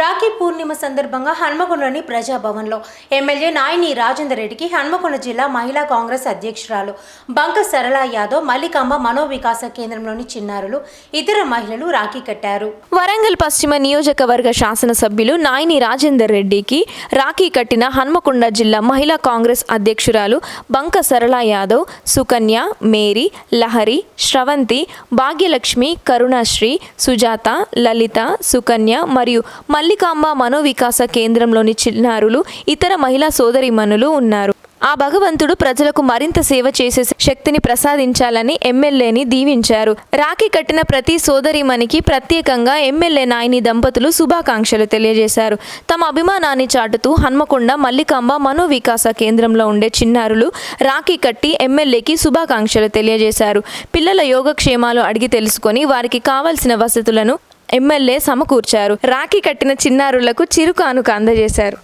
రాఖీ పూర్ణిమ సందర్భంగా హన్మకొండలోని ప్రజాభవన్లో ఎమ్మెల్యే నాయని రాజేందర్ రెడ్డికి హన్మకొండ జిల్లా మహిళా కాంగ్రెస్ అధ్యక్షురాలు బంక సరళ యాదవ్ మల్లికాంబ మనోవికాస కేంద్రంలోని చిన్నారులు ఇతర మహిళలు రాఖీ కట్టారు. వరంగల్ పశ్చిమ నియోజకవర్గ శాసనసభ్యులు నాయని రాజేందర్ రెడ్డికి రాఖీ కట్టిన హన్మకొండ జిల్లా మహిళా కాంగ్రెస్ అధ్యక్షురాలు బంక సరళ యాదవ్ సుకన్య మేరీ లహరి శ్రవంతి భాగ్యలక్ష్మి కరుణాశ్రీ సుజాత లలిత సుకన్య మరియు మల్లికాంబ మనోవికాస కేంద్రంలోని చిన్నారులు ఇతర మహిళా సోదరిమణులు ఉన్నారు. ఆ భగవంతుడు ప్రజలకు మరింత సేవ చేసే శక్తిని ప్రసాదించాలని ఎమ్మెల్యేని దీవించారు. రాఖీ కట్టిన ప్రతి సోదరిమణికి ప్రత్యేకంగా ఎమ్మెల్యే నాయని దంపతులు శుభాకాంక్షలు తెలియజేశారు. తమ అభిమానాన్ని చాటుతూ హన్మకొండ మల్లికాంబ మనోవికాస కేంద్రంలో ఉండే చిన్నారులు రాఖీ కట్టి ఎమ్మెల్యేకి శుభాకాంక్షలు తెలియజేశారు. పిల్లల యోగక్షేమాలు అడిగి తెలుసుకొని వారికి కావలసిన వసతులను ఎమ్మెల్యే సమకూర్చారు. రాఖీ కట్టిన చిన్నారులకు చిరు కానుక అందజేశారు.